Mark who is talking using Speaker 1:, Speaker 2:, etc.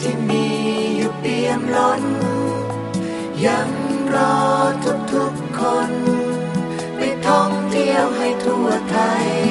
Speaker 1: ที่มีอยู่เปี่ยมล้น ยังรอทุกๆคน ไปท่องเที่ยวให้ทั่วไทย